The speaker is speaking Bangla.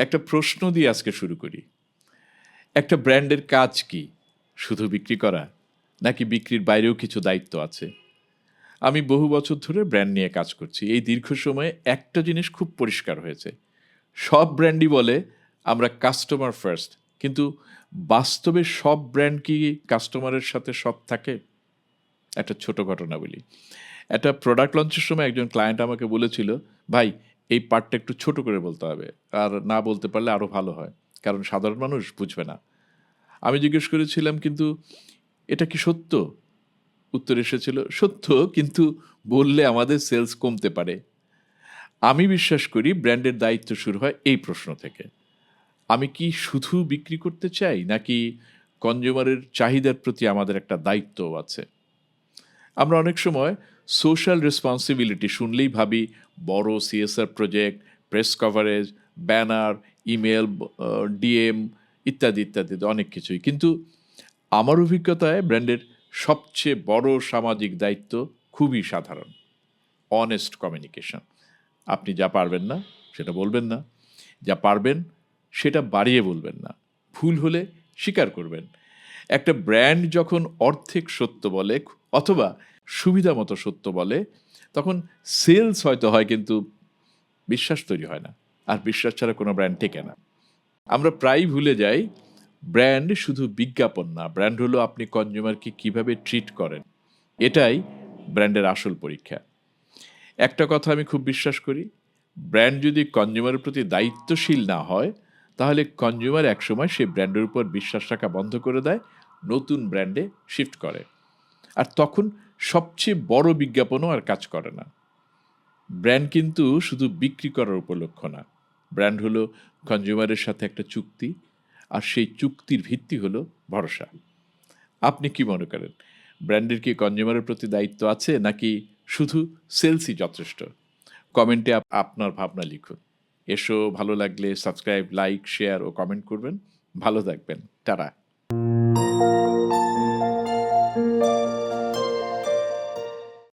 একটা প্রশ্ন দিয়ে আজকে শুরু করি। একটা ব্র্যান্ডের কাজ কি? শুধু বিক্রি করা? নাকি বিক্রির বাইরেও কিছু দায়িত্ব আছে? আমি বহু বছর ধরে ব্র্যান্ড নিয়ে কাজ করছি। এই দীর্ঘ সময়ে একটা জিনিস খুব পরিষ্কার হয়েছে। সব ব্র্যান্ডই বলে, আমরা কাস্টমার ফার্স্ট কিন্তু বাস্তবে সব ব্র্যান্ড কি কাস্টমারের সাথে সব থাকে? একটা ছোট ঘটনা বলি। একটা প্রোডাক্ট লঞ্চের সময় একজন ক্লায়েন্ট আমাকে বলেছিল, ভাই এই পার্টটা একটু ছোট করে বলতে হবে। আর না বলতে পারলে আরও ভালো হয়, কারণ সাধারণ মানুষ বুঝবে না। আমি জিজ্ঞেস করেছিলাম, কিন্তু এটা কি সত্য? উত্তর এসেছিল, সত্য, কিন্তু বললে আমাদের সেলস কমতে পারে। আমি বিশ্বাস করি ব্র্যান্ডের দায়িত্ব শুরু হয় এই প্রশ্ন থেকে। আমি কি শুধু বিক্রি করতে চাই, নাকি কনজিউমারের চাহিদার প্রতি আমাদের একটা দায়িত্বও আছে? আমরা অনেক সময় সোশ্যাল রেসপন্সিবিলিটি শুনলেই ভাবি, বড় CSR project press coverage banner email DM ইত্যাদি ইত্যাদি, অনেক কিছুই। কিন্তু আমার অভিজ্ঞতায় ব্র্যান্ডের সবচেয়ে বড় সামাজিক দায়িত্ব খুবই সাধারণ অনেস্ট কমিউনিকেশন আপনি যা পারবেন না, সেটা বলবেন না। যা পারবেন, সেটা বাড়িয়ে বলবেন না। ভুল হলে স্বীকার করবেন। একটা ব্র্যান্ড যখন অর্ধেক সত্য বলে অথবা সুবিধা মতো সত্য বলে, তখন সেলস হয়তো হয় কিন্তু বিশ্বাস তৈরি হয় না। আর বিশ্বাস ছাড়া কোনো ব্র্যান্ড টেকে না। আমরা প্রায়ই ভুলে যাই, ব্র্যান্ড শুধু বিজ্ঞাপন না, ব্র্যান্ড হলো আপনি কনজিউমারকে কীভাবে ট্রিট করেন। এটাই ব্র্যান্ডের আসল পরীক্ষা। একটা কথা আমি খুব বিশ্বাস করি, ব্র্যান্ড যদি কনজিউমারের প্রতি দায়িত্বশীল না হয়, তাহলে কনজিউমার একসময় সেই ব্র্যান্ডের উপর বিশ্বাস রাখা বন্ধ করে দেয়, নতুন ব্র্যান্ডে শিফট করে। আর তখন সবচেয়ে বড় বিজ্ঞাপনও আর কাজ করে না। ব্র্যান্ড কিন্তু শুধু বিক্রি করার উপলক্ষ না। ব্র্যান্ড হলো কনজিউমারের সাথে একটা চুক্তি, আর সেই চুক্তির ভিত্তি হলো ভরসা। আপনি কি মনে করেন, ব্র্যান্ডের কি কনজিউমারের প্রতি দায়িত্ব আছে, নাকি শুধু সেলসই যথেষ্ট? কমেন্টে আপ- আপনার ভাবনা লিখুন। এসো, ভালো লাগলে সাবস্ক্রাইব, লাইক, শেয়ার ও কমেন্ট করবেন। ভালো থাকবেন। তারা